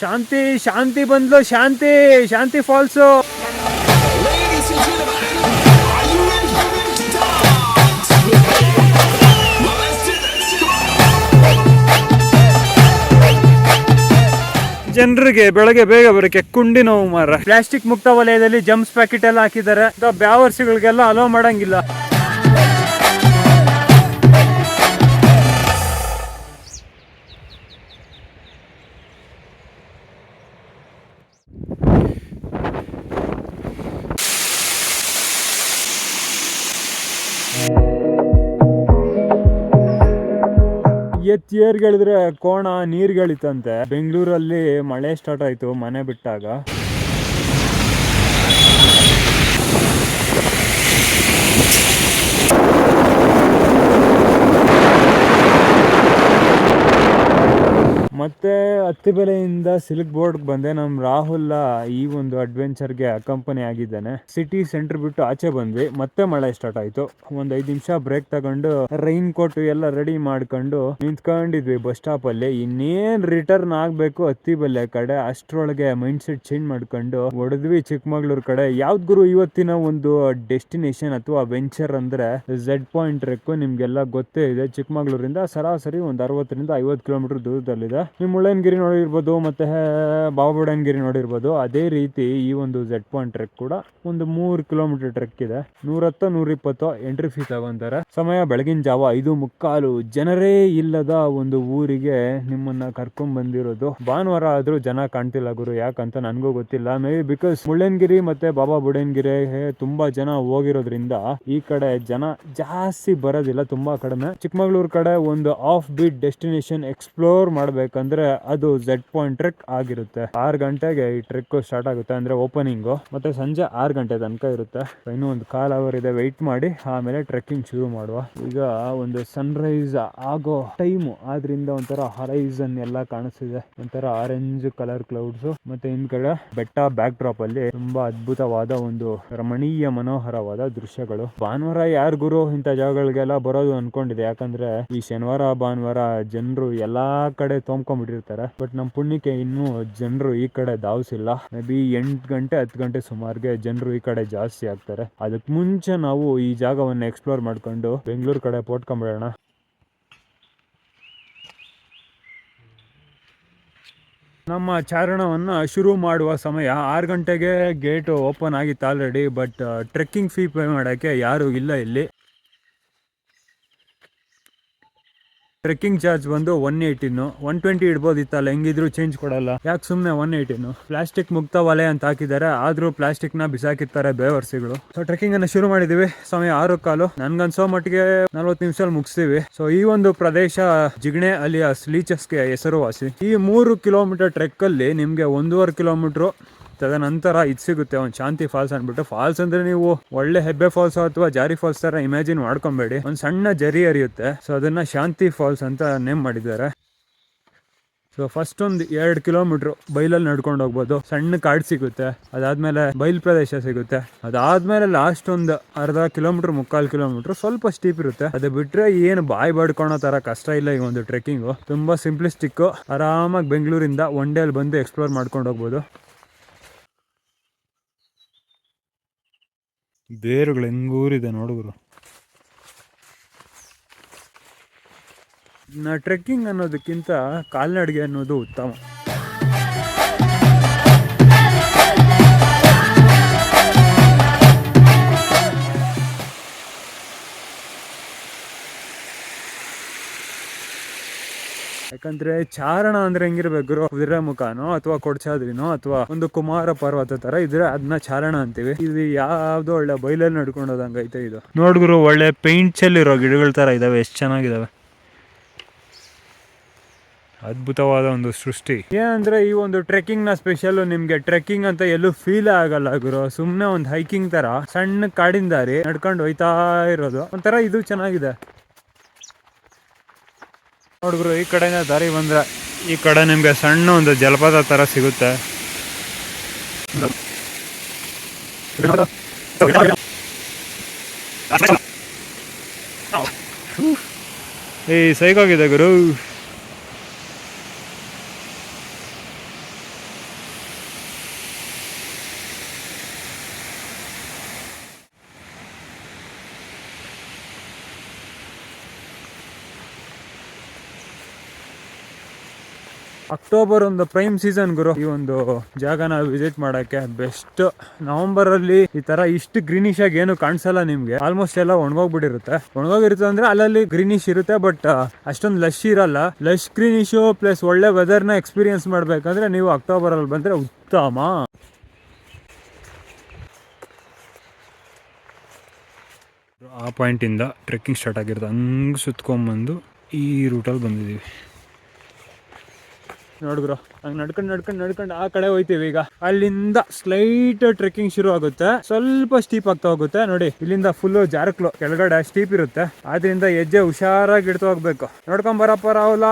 ಶಾಂತಿ ಶಾಂತಿ ಬಂದ್ಲು ಶಾಂತಿ ಶಾಂತಿ ಫಾಲ್ಸು. ಜನರಿಗೆ ಬೆಳಗ್ಗೆ ಬೇಗ ಬರಕ್ಕೆ ಕುಂಡಿ ನೋವು ಮಾರ ಪ್ಲಾಸ್ಟಿಕ್ ಮುಕ್ತ ವಲಯದಲ್ಲಿ ಜಂಪ್ಸ್ ಪ್ಯಾಕೆಟ್ ಎಲ್ಲ ಹಾಕಿದ್ದಾರೆ. ಬ್ಯಾವರ್ಸಿಗಳಿಗೆಲ್ಲ ಅಲೋ ಮಾಡಂಗಿಲ್ಲ. ಏರ್ಗಳಿದ್ರೆ ಕೋಣ ನೀರ್ಗಳಿತ್ತಂತೆ. ಬೆಂಗಳೂರಲ್ಲಿ ಮಳೆ ಸ್ಟಾರ್ಟ್ ಆಯ್ತು ಮನೆ ಬಿಟ್ಟಾಗ. ಮತ್ತೆ ಅತ್ತಿಬೆಲೆಯಿಂದ ಸಿಲ್ಕ್ ಬೋರ್ಡ್ ಬಂದೆ. ನಮ್ ರಾಹುಲ್ ಈ ಒಂದು ಅಡ್ವೆಂಚರ್ಗೆ ಕಂಪನಿ ಆಗಿದ್ದಾನೆ. ಸಿಟಿ ಸೆಂಟರ್ ಬಿಟ್ಟು ಆಚೆ ಬಂದ್ವಿ. ಮತ್ತೆ ಮಳೆ ಸ್ಟಾರ್ಟ್ ಆಯ್ತು. ಒಂದ್ ಐದ್ ನಿಮಿಷ ಬ್ರೇಕ್ ತಗೊಂಡು ರೈನ್ ಕೋಟ್ ಎಲ್ಲ ರೆಡಿ ಮಾಡ್ಕೊಂಡು ನಿಂತ್ಕೊಂಡಿದ್ವಿ ಬಸ್ ಸ್ಟಾಪ್ ಅಲ್ಲಿ. ಇನ್ನೇನ್ ರಿಟರ್ನ್ ಆಗ್ಬೇಕು ಅತ್ತಿಬೆಲೆ ಕಡೆ. ಅಷ್ಟ್ರೊಳಗೆ ಮೈಂಡ್ ಸೆಟ್ ಚೇಂಜ್ ಮಾಡ್ಕೊಂಡು ಹೊಡೆದ್ವಿ ಚಿಕ್ಕಮಗಳೂರು ಕಡೆ. ಯಾವ್ದ್ ಗುರು ಇವತ್ತಿನ ಒಂದು ಡೆಸ್ಟಿನೇಷನ್ ಅಥವಾ ವೆಂಚರ್ ಅಂದ್ರೆ ಝೆಡ್ ಪಾಯಿಂಟ್ ಟ್ರೆಕ್ ನಿಮ್ಗೆಲ್ಲ ಗೊತ್ತೇ ಇದೆ. ಚಿಕ್ಕಮಗಳೂರಿಂದ ಸರಾಸರಿ ಒಂದ್ ಅರವತ್ತರಿಂದ ಐವತ್ತು ಕಿಲೋಮೀಟರ್ ದೂರದಲ್ಲಿದೆ. ನೀವು ಮುಳ್ಳಯ್ಯನಗಿರಿ ನೋಡಿರ್ಬೋದು ಮತ್ತು ಬಾಬುಡನ್ಗಿರಿ ನೋಡಿರ್ಬೋದು, ಅದೇ ರೀತಿ ಈ ಒಂದು ಝೆಡ್ ಪಾಯಿಂಟ್ ಟ್ರೆಕ್ ಕೂಡ ಒಂದು ಮೂರು ಕಿಲೋಮೀಟರ್ ಟ್ರೆಕ್ ಇದೆ. ನೂರತ್ತ ನೂರಿಪ್ಪತ್ತು ಎಂಟ್ರಿ ಫೀ ತಗೊಂತಾರೆ. ಸಮಯ ಬೆಳಗಿನ ಜಾವ ಐದು ಮುಕ್ಕಾಲು. ಜನರೇ ಇಲ್ಲದ ಒಂದು ಊರಿಗೆ ನಿಮ್ಮನ್ನ ಕರ್ಕೊಂಡ್ ಬಂದಿರೋದು. ಭಾನುವಾರ ಆದ್ರೂ ಜನ ಕಾಣ್ತಿಲ್ಲ ಗುರು, ಯಾಕಂತ ನನಗೂ ಗೊತ್ತಿಲ್ಲ. ಮೇ ಬಿ ಬಿಕಾಸ್ ಮುಳ್ಳಯ್ಯನಗಿರಿ ಮತ್ತೆ ಬಾಬಾ ಬುಡನ್ಗಿರಿ ತುಂಬಾ ಜನ ಹೋಗಿರೋದ್ರಿಂದ ಈ ಕಡೆ ಜನ ಜಾಸ್ತಿ ಬರೋದಿಲ್ಲ, ತುಂಬಾ ಕಡಿಮೆ. ಚಿಕ್ಕಮಗಳೂರು ಕಡೆ ಒಂದು ಆಫ್ ಬೀಟ್ ಡೆಸ್ಟಿನೇಷನ್ ಎಕ್ಸ್ಪ್ಲೋರ್ ಮಾಡ್ಬೇಕಂದ್ರೆ ಅದು ಝೆಡ್ ಪಾಯಿಂಟ್ ಟ್ರೆಕ್ ಆಗಿರುತ್ತೆ. ಆರು ಗಂಟೆಗೆ ಈ ಟ್ರೆಕ್ ಸ್ಟಾರ್ಟ್ ಆಗುತ್ತೆ ಅಂದ್ರೆ ಓಪನಿಂಗ್ ಮತ್ತೆ ಸಂಜೆ ಆರು ಗಂಟೆ ತನಕ ಇರುತ್ತೆ. ಇನ್ನೂ ಒಂದು ಕಾಲ್ ಅವರ್ ಇದೆ ವೆಯ್ಟ್ ಮಾಡಿ, ಆಮೇಲೆ ಟ್ರೆಕ್ಕಿಂಗ್ ಶುರು ಮಾಡುವ. ಈಗ ಒಂದು ಸನ್ರೈಸ್ ಆಗೋ ಟೈಮ್ ಆದ್ರಿಂದ ಒಂಥರ ಹರೈಸನ್ ಎಲ್ಲ ಕಾಣಿಸ್ತಿದೆ. ಒಂಥರ ಆರೆಂಜ್ ಕಲರ್ ಕ್ಲೌಡ್ಸ್ ಮತ್ತೆ ಹಿಂದ್ಗಡೆ ಬೆಟ್ಟ ಬ್ಯಾಕ್ ಡ್ರಾಪ್ ಅಲ್ಲಿ ತುಂಬಾ ಅದ್ಭುತವಾದ ಒಂದು ರಮಣೀಯ ಮನೋಹರವಾದ ದೃಶ್ಯಗಳು. ಭಾನುವಾರ ಯಾರ್ ಗುರು ಇಂಥ ಜಾಗಗಳಿಗೆಲ್ಲ ಬರೋದು ಅನ್ಕೊಂಡಿದೆ ಯಾಕಂದ್ರೆ ಈ ಶನಿವಾರ, ಭಾನುವಾರ ಜನರು ಎಲ್ಲಾ ಕಡೆ ತೊಂಬ್ಕೊಂಡ್ಬಿಟ್ಟಿರ್ತಾರೆ ಬಟ್ ನಮ್ಮ ಪುಣ್ಯಕ್ಕೆ ಇನ್ನೂ ಜನರು ಈ ಕಡೆ ಧಾವಿಸಿಲ್ಲ ಮೇ ಬಿ ಎಂಟು ಗಂಟೆ, ಹತ್ತು ಗಂಟೆ ಸುಮಾರಿಗೆ ಜನರು ಈ ಕಡೆ ಜಾಸ್ತಿ ಆಗ್ತಾರೆ. ಅದಕ್ಕೆ ಮುಂಚೆ ನಾವು ಈ ಜಾಗವನ್ನು ಎಕ್ಸ್ಪ್ಲೋರ್ ಮಾಡ್ಕೊಂಡು ಬೆಂಗಳೂರು ಕಡೆ ಪೋಟ್ಕೊಂಬಿಡೋಣ ನಮ್ಮ ಚಾರಣವನ್ನು ಶುರು ಮಾಡುವ ಸಮಯ. ಆರು ಗಂಟೆಗೆ ಗೇಟ್ ಓಪನ್ ಆಗಿತ್ತು already but trekking fee pay ಮಾಡೋಕ್ಕೆ ಯಾರೂ ಇಲ್ಲ ಇಲ್ಲಿ. ಟ್ರೆಕ್ಕಿಂಗ್ ಚಾರ್ಜ್ ಬಂದು ಒನ್ ಏಯ್ಟೀನು ಒನ್ ಟ್ವೆಂಟಿ ಇಡ್ಬೋದಿತ್ತಲ್ಲ ಹೆಂಗಿದ್ರು ಚೇಂಜ್ ಕೊಡಲ್ಲ. ಯಾಕೆ ಸುಮ್ಮನೆ ಒನ್ ಏಯ್ಟೀನು ಪ್ಲಾಸ್ಟಿಕ್ ಮುಕ್ತ ವಲಯ ಅಂತ ಹಾಕಿದ್ದಾರೆ, ಆದರೂ ಪ್ಲಾಸ್ಟಿಕ್ನ ಬಿಸಾಕಿರ್ತಾರೆ ಬೇವರ್ಸಿಗಳು. ಸೊ ಟ್ರೆಕ್ಕಿಂಗ್ ಅನ್ನ ಶುರು ಮಾಡಿದೀವಿ. ಸಮಯ ಆರು ಕಾಲು. ನನ್ಗನ್ಸೋ ಮಟ್ಟಿಗೆ ನಲ್ವತ್ತು ನಿಮಿಷದಲ್ಲಿ ಮುಗಿಸ್ತೀವಿ. ಸೊ ಈ ಒಂದು ಪ್ರದೇಶ ಜಿಗಣೆ ಅಲಿಯಾಸ್ ಲೀಚಸ್ಗೆ ಹೆಸರುವಾಸಿ. ಈ ಮೂರು ಕಿಲೋಮೀಟರ್ ಟ್ರೆಕ್ ಅಲ್ಲಿ ನಿಮ್ಗೆ ಒಂದೂವರೆ ಕಿಲೋಮೀಟರ್ ತದನಂತರ ಇದು ಸಿಗುತ್ತೆ ಒಂದು ಶಾಂತಿ ಫಾಲ್ಸ್ ಅಂದ್ಬಿಟ್ಟು. ಫಾಲ್ಸ್ ಅಂದ್ರೆ ನೀವು ಒಳ್ಳೆ ಹೆಬ್ಬೆ ಫಾಲ್ಸ್ ಅಥವಾ ಜಾರಿ ಫಾಲ್ಸ್ ತರ ಇಮ್ಯಾಜಿನ್ ಮಾಡ್ಕೊಬೇಡಿ. ಒಂದು ಸಣ್ಣ ಜರಿ ಹರಿಯುತ್ತೆ. ಸೊ ಅದನ್ನ ಶಾಂತಿ ಫಾಲ್ಸ್ ಅಂತ ನೇಮ್ ಮಾಡಿದ್ದಾರೆ. ಸೊ ಫಸ್ಟ್ ಒಂದು ಎರಡು ಕಿಲೋಮೀಟ್ರ್ ಬೈಲಲ್ಲಿ ನಡ್ಕೊಂಡು ಹೋಗ್ಬೋದು. ಸಣ್ಣ ಕಾಡು ಸಿಗುತ್ತೆ. ಅದಾದ್ಮೇಲೆ ಬೈಲ್ ಪ್ರದೇಶ ಸಿಗುತ್ತೆ. ಅದಾದ್ಮೇಲೆ ಲಾಸ್ಟ್ ಒಂದು ಅರ್ಧ ಕಿಲೋಮೀಟರ್, ಮುಕ್ಕಾಲು ಕಿಲೋಮೀಟರ್ ಸ್ವಲ್ಪ ಸ್ಟೀಪ್ ಇರುತ್ತೆ. ಅದು ಬಿಟ್ರೆ ಏನು ಬಾಯಿ ಬಡ್ಕೊಳೋ ತರ ಕಷ್ಟ ಇಲ್ಲ ಈ ಒಂದು ಟ್ರೆಕ್ಕಿಂಗು ತುಂಬಾ ಸಿಂಪ್ಲಿಸ್ಟಿಕ್ ಆರಾಮಾಗಿ ಬೆಂಗಳೂರಿಂದ ಒನ್ ಡೇ ಅಲ್ಲಿ ಬಂದು ಎಕ್ಸ್ಪ್ಲೋರ್ ಮಾಡ್ಕೊಂಡು ಹೋಗ್ಬೋದು. ಬೇರುಗಳು ಹೆಂಗೂರಿದೆ ನೋಡುಗರು ಟ್ರೆಕ್ಕಿಂಗ್ ಅನ್ನೋದಕ್ಕಿಂತ ಕಾಲ್ನಡಿಗೆ ಅನ್ನೋದು ಉತ್ತಮ. ಯಾಕಂದ್ರೆ ಚಾರಣ ಅಂದ್ರೆ ಹೆಂಗಿರ್ಬೇಕು? ಗುರು ಕುದುರೆ ಮುಖನೋ ಅಥವಾ ಕೊಡ್ಚಾದ್ರಿನೋ ಅಥವಾ ಒಂದು ಕುಮಾರ ಪರ್ವತ ತರ ಇದ್ರೆ ಅದನ್ನ ಚಾರಣ ಅಂತೀವಿ. ಇದು ಯಾವ್ದೋ ಒಳ್ಳೆ ಬೈಲಲ್ಲಿ ನಡ್ಕೊಂಡು ಐತೆ ಇದು. ನೋಡ್ಗುರು ಒಳ್ಳೆ ಪೇಂಟ್ ಇರೋ ಗಿಡಗಳ ತರ ಇದಾವೆ. ಎಷ್ಟು ಚೆನ್ನಾಗಿದಾವೆ. ಅದ್ಭುತವಾದ ಒಂದು ಸೃಷ್ಟಿ. ಏನಂದ್ರೆ ಈ ಒಂದು ಟ್ರೆಕ್ಕಿಂಗ್ನ ಸ್ಪೆಷಲ್ ನಿಮ್ಗೆ ಟ್ರೆಕ್ಕಿಂಗ್ ಅಂತ ಎಲ್ಲೂ ಫೀಲ್ ಆಗಲ್ಲ ಗುರು. ಸುಮ್ನೆ ಒಂದು ಹೈಕಿಂಗ್ ತರ ಸಣ್ಣ ಕಾಡಿನ ದಾರಿ ನಡ್ಕೊಂಡು ಹೋಯ್ತಾ ಇರೋದು. ಒಂಥರ ಇದು ಚೆನ್ನಾಗಿದೆ. ನೋಡ್ಗುರು ಈ ಕಡೆಯಿಂದ ದಾರಿ ಬಂದ್ರೆ ಈ ಕಡೆ ನಿಮಗೆ ಸಣ್ಣ ಒಂದು ಜಲಪಾತ ತರ ಸಿಗುತ್ತೆ. ಏ ಸೈಕಾಗಿದೆ ಗುರು. ಅಕ್ಟೋಬರ್ ಒಂದು ಪ್ರೈಮ್ ಸೀಸನ್ ಗುರು. ಈ ಒಂದು ಜಾಗನ ವಿಸಿಟ್ ಮಾಡಕ್ಕೆ ಬೆಸ್ಟ್ ನವೆಂಬರ್ ಅಲ್ಲಿ ಈ ತರ ಇಷ್ಟು ಗ್ರೀನಿಶ್ ಆಗಿ ಏನು ಕಾಣಿಸಲ್ಲ ನಿಮ್ಗೆ. ಆಲ್ಮೋಸ್ಟ್ ಎಲ್ಲ ಒಣಗೋಗ್ಬಿಟ್ಟಿರುತ್ತೆ. ಒಣಗೋಗಿರುತ್ತೆ ಅಂದ್ರೆ ಅಲ್ಲಲ್ಲಿ ಗ್ರೀನಿಶ್ ಇರುತ್ತೆ ಬಟ್ ಅಷ್ಟೊಂದು ಲಶ್ ಇರಲ್ಲ. ಲಶ್ ಗ್ರೀನಿಶು ಪ್ಲಸ್ ಒಳ್ಳೆ ವೆದರ್ನ ಎಕ್ಸ್ಪೀರಿಯನ್ಸ್ ಮಾಡ್ಬೇಕಂದ್ರೆ ನೀವು ಅಕ್ಟೋಬರ್ ಅಲ್ಲಿ ಬಂದ್ರೆ ಉತ್ತಮ. ಆ ಪಾಯಿಂಟಿಂದ ಟ್ರೆಕ್ಕಿಂಗ್ ಸ್ಟಾರ್ಟ್ ಆಗಿರುತ್ತೆ. ಹಂಗೆ ಸುತ್ಕೊಂಬಂದು ಈ ರೂಟಲ್ಲಿ ಬಂದಿದ್ದೀವಿ. ನೋಡಿದ್ರು ಹಂಗೆ ನಡ್ಕೊಂಡು ನಡ್ಕೊಂಡು ನಡ್ಕೊಂಡು ಆ ಕಡೆ ಹೋಯ್ತೀವಿ ಈಗ. ಅಲ್ಲಿಂದ ಸ್ಲೈಟ್ ಟ್ರೆಕ್ಕಿಂಗ್ ಶುರು ಆಗುತ್ತೆ. ಸ್ವಲ್ಪ ಸ್ಟೀಪ್ ಆಗ್ತಾ ಹೋಗುತ್ತೆ. ನೋಡಿ, ಇಲ್ಲಿಂದ ಫುಲ್ ಜಾರಕ್ಲು ಕೆಳಗಡೆ ಸ್ಟೀಪ್ ಇರುತ್ತೆ. ಆದ್ರಿಂದ ಹೆಜ್ಜೆ ಹುಷಾರಾಗಿ ಇಡ್ತಾ ಹೋಗ್ಬೇಕು. ನೋಡ್ಕೊಂಡ್ ಬರಪ್ಪ ರಾಹುಲ.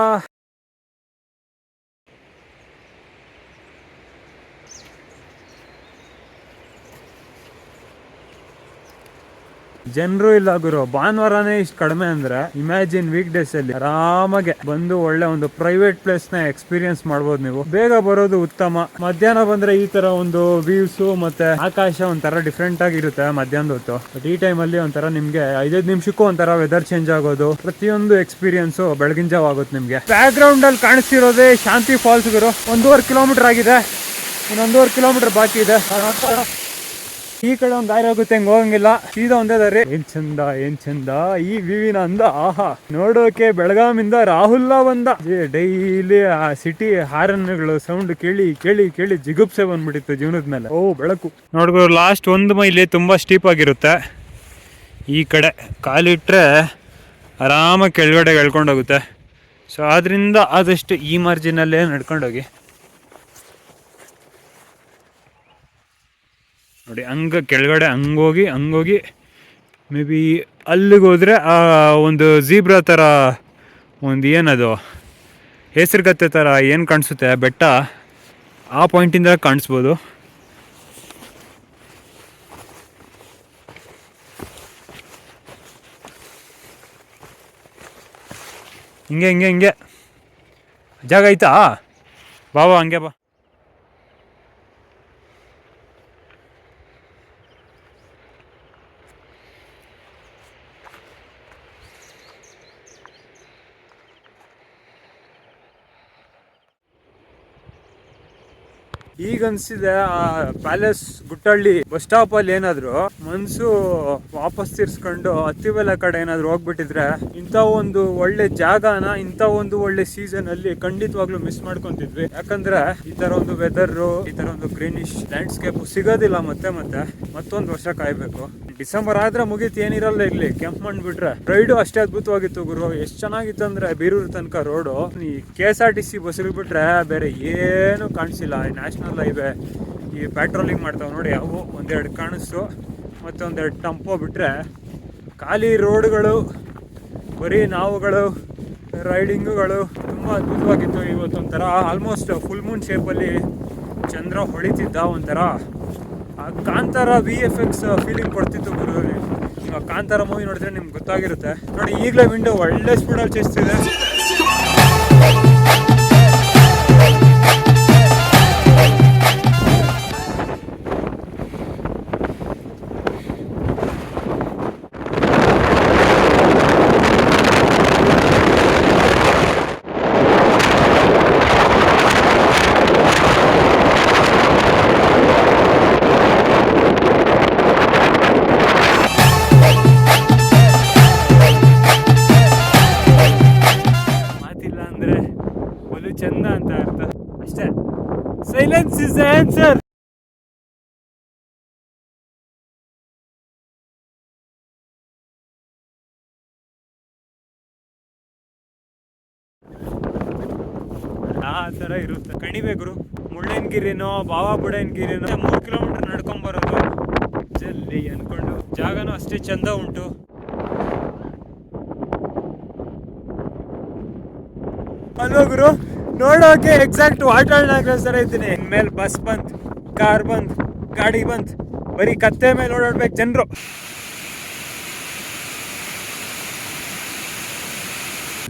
ಜನರು ಇಲ್ಲ ಗುರು. ಭಾನುವಾರನೇ ಇಷ್ಟು ಕಡಿಮೆ ಅಂದ್ರೆ ಇಮ್ಯಾಜಿನ್ ವೀಕ್ ಡೇಸ್ ಅಲ್ಲಿ ಆರಾಮಾಗೆ ಬಂದು ಒಳ್ಳೆ ಒಂದು ಪ್ರೈವೇಟ್ ಪ್ಲೇಸ್ನ ಎಕ್ಸ್ಪೀರಿಯನ್ಸ್ ಮಾಡ್ಬೋದು ನೀವು. ಬೇಗ ಬರೋದು ಉತ್ತಮ. ಮಧ್ಯಾಹ್ನ ಬಂದ್ರೆ ಈ ತರ ಒಂದು ವ್ಯೂಸ್ ಮತ್ತೆ ಆಕಾಶ ಒಂಥರ ಡಿಫ್ರೆಂಟ್ ಆಗಿರುತ್ತೆ ಮಧ್ಯಾಹ್ನದ ಹೊತ್ತು. ಬಟ್ ಈ ಟೈಮ್ ಅಲ್ಲಿ ಒಂಥರ ನಿಮ್ಗೆ ಐದೈದು ನಿಮಿಷಕ್ಕೂ ಒಂಥರ ವೆದರ್ ಚೇಂಜ್ ಆಗೋದು, ಪ್ರತಿಯೊಂದು ಎಕ್ಸ್ಪೀರಿಯನ್ಸ್ ಬೆಳಗಿನ ಜಾವ ಆಗುತ್ತೆ ನಿಮ್ಗೆ. ಬ್ಯಾಕ್ ಗ್ರೌಂಡ್ ಅಲ್ಲಿ ಕಾಣಿಸ್ತಿರೋದೇ ಶಾಂತಿ ಫಾಲ್ಸ್ ಗುರು. ಒಂದೂವರೆ ಕಿಲೋಮೀಟರ್ ಆಗಿದೆ. ಇನ್ನೊಂದೂವರೆ ಕಿಲೋಮೀಟರ್ ಬಾಕಿ ಇದೆ. ಈ ಕಡೆ ಒಂದು ದಾರಿ ಹೋಗುತ್ತೆ ಹಂಗ ಹೋಗಂಗಿಲ್ಲ. ಸೀದಾ ಒಂದೇ ದಾರಿ. ಏನ್ ಚಂದ ಏನ್ ಚಂದ. ಈ ವಿವಿನ ಅಂದ, ಆಹಾ. ನೋಡೋಕೆ ಬೆಳಗಾಮಿಂದ ರಾಹುಲ್ ಬಂದ. ಡೈಲಿ ಆ ಸಿಟಿ ಹಾರನ್ಗಳು ಸೌಂಡ್ ಕೇಳಿ ಕೇಳಿ ಕೇಳಿ ಜಿಗುಪ್ಸೆ ಬಂದ್ಬಿಟ್ಟಿತ್ತು ಜೀವನದ ಮೇಲೆ. ಓ, ಬೆಳಕು. ನೋಡ್ಬೋದು ಲಾಸ್ಟ್ ಒಂದು ಮೈಲಿ ತುಂಬಾ ಸ್ಟೀಪ್ ಆಗಿರುತ್ತೆ. ಈ ಕಡೆ ಕಾಲಿಟ್ರೆ ಆರಾಮಾಗಿ ಕೆಳಗಡೆ ಎಳ್ಕೊಂಡೋಗುತ್ತೆ. ಸೊ ಆದ್ರಿಂದ ಆದಷ್ಟು ಈ ಮಾರ್ಜಿನಲ್ಲೇ ನಡ್ಕೊಂಡೋಗಿ. ನೋಡಿ, ಹಂಗೆ ಕೆಳಗಡೆ ಹಂಗೋಗಿ ಹಂಗೋಗಿ ಮೇ ಬಿ ಅಲ್ಲಿಗೆ ಹೋದರೆ ಆ ಒಂದು ಜೀಬ್ರಾ ಥರ ಒಂದು ಏನದು, ಹೆಸರುಗತ್ತೆ ಥರ ಏನು ಕಾಣಿಸುತ್ತೆ ಬೆಟ್ಟ, ಆ ಪಾಯಿಂಟಿಂದ ಕಾಣಿಸ್ಬೋದು. ಹಿಂಗೆ ಹಿಂಗೆ ಹಿಂಗೆ. ಜಾಗ ಐತಾ ಬಾ ಬಾ, ಹಂಗೆ ಬಾ. ಈಗ ಅನ್ಸಿದೆ ಆ ಪ್ಯಾಲೇಸ್ ಗುಟ್ಟಳ್ಳಿ ಬಸ್ ಸ್ಟಾಪ್ ಅಲ್ಲಿ ಏನಾದ್ರು ಮನ್ಸು ವಾಪಸ್ ತಿರ್ಸ್ಕೊಂಡು ಹತ್ತಿಬೆಲ ಕಡೆ ಏನಾದರೂ ಹೋಗ್ಬಿಟ್ಟಿದ್ರೆ ಇಂಥ ಒಂದು ಒಳ್ಳೆ ಜಾಗನ, ಇಂಥ ಒಂದು ಒಳ್ಳೆ ಸೀಸನ್ ಅಲ್ಲಿ ಖಂಡಿತವಾಗ್ಲೂ ಮಿಸ್ ಮಾಡ್ಕೊಂತಿದ್ವಿ. ಯಾಕಂದ್ರೆ ಈ ತರ ಒಂದು ವೆದರ್ ಈ ತರ ಒಂದು ಗ್ರೀನಿಶ್ ಲ್ಯಾಂಡ್ಸ್ಕೇಪ್ ಸಿಗೋದಿಲ್ಲ ಮತ್ತೆ ಮತ್ತೆ. ಮತ್ತೊಂದು ವರ್ಷ ಕಾಯ್ಬೇಕು. ಡಿಸೆಂಬರ್ ಆದ್ರೆ ಮುಗೀತು, ಏನಿರಲ್ಲ ಇಲ್ಲಿ. ಕೆಂಪ್ ಮಣ್ಣು ಬಿಟ್ರೆ. ರೈಡು ಅಷ್ಟೇ ಅದ್ಭುತವಾಗಿತ್ತು ಗುರು. ಎಷ್ಟು ಚೆನ್ನಾಗಿತ್ತು ಅಂದ್ರೆ ಬೀರೂರು ತನಕ ರೋಡು ಈ K S R T C bus ಬಿಟ್ರೆ ಬೇರೆ ಏನು ಕಾಣಿಸಿಲ್ಲ. ನ್ಯಾಷನಲ್ ಹೈವೇ ಈ ಪ್ಯಾಟ್ರೋಲಿಂಗ್ ಮಾಡ್ತಾವೆ ನೋಡಿ, ಅವು ಒಂದೆರಡು ಕಾಣಿಸ್ತು. ಮತ್ತೆ ಒಂದೆರಡು ಟಂಪೋ ಬಿಟ್ಟರೆ ಖಾಲಿ ರೋಡ್ಗಳು, ಬರೀ ನಾವುಗಳು ರೈಡಿಂಗುಗಳು ತುಂಬ ಅದ್ಭುತವಾಗಿತ್ತು ಇವತ್ತು ಒಂಥರ ಆಲ್ಮೋಸ್ಟ್ ಫುಲ್ ಮೂನ್ ಶೇಪಲ್ಲಿ ಚಂದ್ರ ಹೊಳಿತಿದ್ದ ಒಂಥರ. ಆ Kantara V F X feeling ಕೊಡ್ತಿತ್ತು ಗುರು. ನೀವು ಆ ಕಾಂತಾರ ಮೂವಿ ನೋಡಿದ್ರೆ ನಿಮ್ಗೆ ಗೊತ್ತಾಗಿರುತ್ತೆ. ನೋಡಿ, ಈಗಲೇ ವಿಂಡೋ ಒಳ್ಳೆ ಸ್ಪೀಡಲ್ಲಿ ಚೇಸ್ತಿದೆ ಸೈಲೆನ್ಸ್ the answer. ಆ ಥರ ಇರುತ್ತೆ. ಕಣಿವೆ ಮುಳ್ಳಯ್ಯನಗಿರಿನೋ ಬಾವ ಬುಡಯ್ಯನಗಿರಿನೋ ಮೂರು ಕಿಲೋಮೀಟರ್ ನಡ್ಕೊಂಬರೋದು ಜಲ್ಲಿ ಅನ್ಕೊಂಡು. ಜಾಗನೂ ಅಷ್ಟೇ ಚಂದ ಉಂಟು. ಅಲ್ವಾ ಗುರು? ನೋಡೋಕೆ ಎಕ್ಸಾಕ್ಟ್ ವಾಟರ್ ನಾಗರಾಜ್ ಥರ ಇದ್ದೀನಿ. ಇನ್ಮೇಲೆ ಬಸ್ ಬಂತ್ ಕಾರ್ ಬಂತ್ ಗಾಡಿ ಬಂತ್ ಬರೀ ಕತ್ತೆ ಮೇಲೆ ಓಡಾಡ್ಬೇಕು ಜನರು.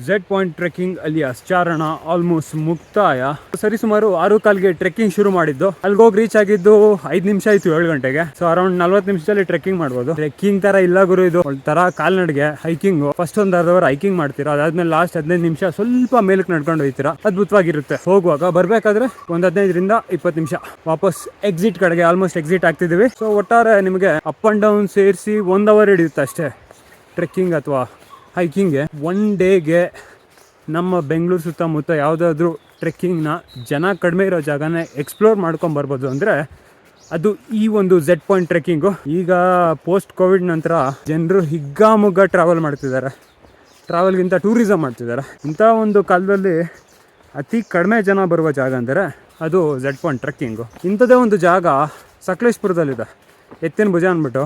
ಝೆಡ್ ಪಾಯಿಂಟ್ ಟ್ರೆಕ್ಕಿಂಗ್ ಅಲ್ಲಿ ಅಸ್ಚಾರಣ ಆಲ್ಮೋಸ್ಟ್ ಮುಕ್ತಾಯ. ಸರಿ, ಸುಮಾರು ಆರು ಕಾಲ್ಗೆ ಟ್ರೆಕ್ಕಿಂಗ್ ಶುರು ಮಾಡಿದ್ದು. ಅಲ್ಲಿಗೆ ಹೋಗಿ ರೀಚ್ ಆಗಿದ್ದು ಐದು ನಿಮಿಷ ಆಯ್ತು ಏಳು ಗಂಟೆಗೆ. ಸೊ ಅರೌಂಡ್ ನಲ್ವತ್ತು ನಿಮಿಷದಲ್ಲಿ ಟ್ರೆಕ್ಕಿಂಗ್ ಮಾಡ್ಬೋದು. ಟ್ರೆಕ್ಕಿಂಗ್ ತರ ಇಲ್ಲ ಗುರು ಇದು. ಒಂಥರ ಕಾಲ್ನಡಿಗೆ ಹೈಕಿಂಗ್ ಫಸ್ಟ್ ಒಂದು ಅರ್ಧ ಅವರ್ ಹೈಕಿಂಗ್ ಮಾಡ್ತೀರಾ? ಅದಾದ್ಮೇಲೆ ಲಾಸ್ಟ್ ಹದಿನೈದು ನಿಮಿಷ ಸ್ವಲ್ಪ ಮೇಲಕ್ಕೆ ನಡ್ಕೊಂಡು ಹೋಗ್ತೀರಾ ಅದ್ಭುತವಾಗಿರುತ್ತೆ. ಹೋಗುವಾಗ ಬರ್ಬೇಕಾದ್ರೆ ಒಂದು ಹದಿನೈದರಿಂದ ಇಪ್ಪತ್ತು ನಿಮಿಷ. ವಾಪಸ್ ಎಕ್ಸಿಟ್ ಕಡೆಗೆ ಆಲ್ಮೋಸ್ಟ್ ಎಕ್ಸಿಟ್ ಆಗ್ತಿದ್ದೀವಿ ಸೊ ಒಟ್ಟಾರೆ ನಿಮಗೆ ಅಪ್ ಅಂಡ್ ಡೌನ್ ಸೇರಿಸಿ ಒಂದು ಅವರ್ ಹಿಡಿಯುತ್ತೆ ಅಷ್ಟೇ. ಟ್ರೆಕ್ಕಿಂಗ್ ಅಥವಾ ಹೈಕಿಂಗ್ಗೆ. ಒನ್ ಡೇಗೆ ನಮ್ಮ ಬೆಂಗಳೂರು ಸುತ್ತಮುತ್ತ ಯಾವುದಾದ್ರೂ ಟ್ರೆಕ್ಕಿಂಗ್ನ ಜನ ಕಡಿಮೆ ಇರೋ ಜಾಗನ ಎಕ್ಸ್ಪ್ಲೋರ್ ಮಾಡ್ಕೊಂಡು ಬರ್ಬೋದು ಅಂದರೆ ಅದು ಈ ಒಂದು ಝೆಡ್ ಪಾಯಿಂಟ್ ಟ್ರೆಕ್ಕಿಂಗು ಈಗ ಪೋಸ್ಟ್ ಕೋವಿಡ್ ನಂತರ ಜನರು ಹಿಗ್ಗಾಮುಗ್ಗ ಟ್ರಾವೆಲ್ ಮಾಡ್ತಿದ್ದಾರೆ. ಟ್ರಾವೆಲ್ಗಿಂತ ಟೂರಿಸಮ್ ಮಾಡ್ತಿದ್ದಾರೆ. ಇಂಥ ಒಂದು ಕಾಲದಲ್ಲಿ ಅತಿ ಕಡಿಮೆ ಜನ ಬರುವ ಜಾಗ ಅಂದರೆ ಅದು ಝೆಡ್ ಪಾಯಿಂಟ್ ಟ್ರೆಕ್ಕಿಂಗು ಇಂಥದ್ದೇ ಒಂದು ಜಾಗ ಸಕಲೇಶ್ಪುರದಲ್ಲಿದೆ. ಎತ್ತಿನ ಭುಜ ಅಂದ್ಬಿಟ್ಟು.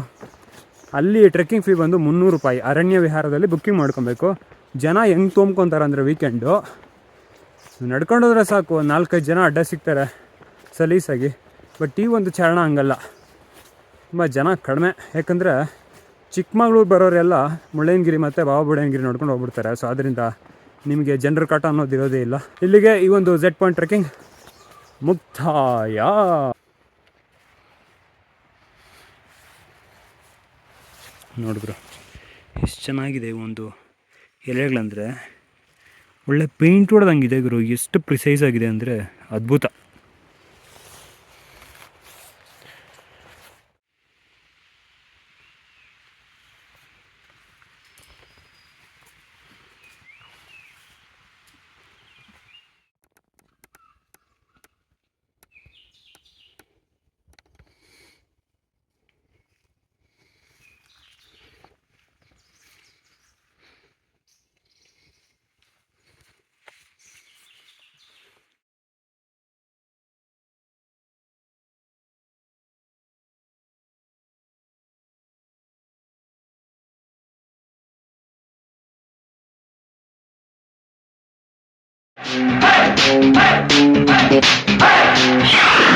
ಅಲ್ಲಿ ಟ್ರೆಕ್ಕಿಂಗ್ ಫೀ ಬಂದು ಮುನ್ನೂರು ರೂಪಾಯಿ. ಅರಣ್ಯ ವಿಹಾರದಲ್ಲಿ ಬುಕ್ಕಿಂಗ್ ಮಾಡ್ಕೊಬೇಕು. ಜನ ಹೆಂಗೆ ತೊಂಬ್ಕೊತಾರೆ ಅಂದರೆ ವೀಕೆಂಡು ನಡ್ಕೊಂಡೋದ್ರೆ ಸಾಕು. ನಾಲ್ಕೈದು ಜನ ಅಡ್ಡ ಸಿಗ್ತಾರೆ ಸಲೀಸಾಗಿ. ಬಟ್ ಈ ಒಂದು ಚಾರಣ ಹಂಗಲ್ಲ. ತುಂಬ ಜನ ಕಡಿಮೆ. ಯಾಕಂದರೆ ಚಿಕ್ಕಮಗಳೂರು ಬರೋರೆಲ್ಲ ಮುಳ್ಳಯ್ಯನಗಿರಿ ಮತ್ತು ಬಾಬಾ ಬುಡಯ್ಯನಗಿರಿ ನೋಡ್ಕೊಂಡು ಹೋಗ್ಬಿಡ್ತಾರೆ. ಸೊ ಅದರಿಂದ ನಿಮಗೆ ಜನರ ಕಾಟ ಅನ್ನೋದು ಇರೋದೇ ಇಲ್ಲ. ಇಲ್ಲಿಗೆ ಈ ಒಂದು ಝೆಡ್ ಪಾಯಿಂಟ್ ಟ್ರೆಕ್ಕಿಂಗ್ ಮುಕ್ತಾಯ. ನೋಡಿದ್ರು ಎಷ್ಟು ಚೆನ್ನಾಗಿದೆ ಒಂದು ಎಲೆಗಳಂದರೆ ಒಳ್ಳೆ ಪೇಂಟ್ ಹೊಡೆದಂಗಿದೆ ಗುರು. ಎಷ್ಟು ಪ್ರಿಸೈಸ್ ಆಗಿದೆ ಅಂದರೆ ಅದ್ಭುತ. Hey! Hey! Hey! Hey!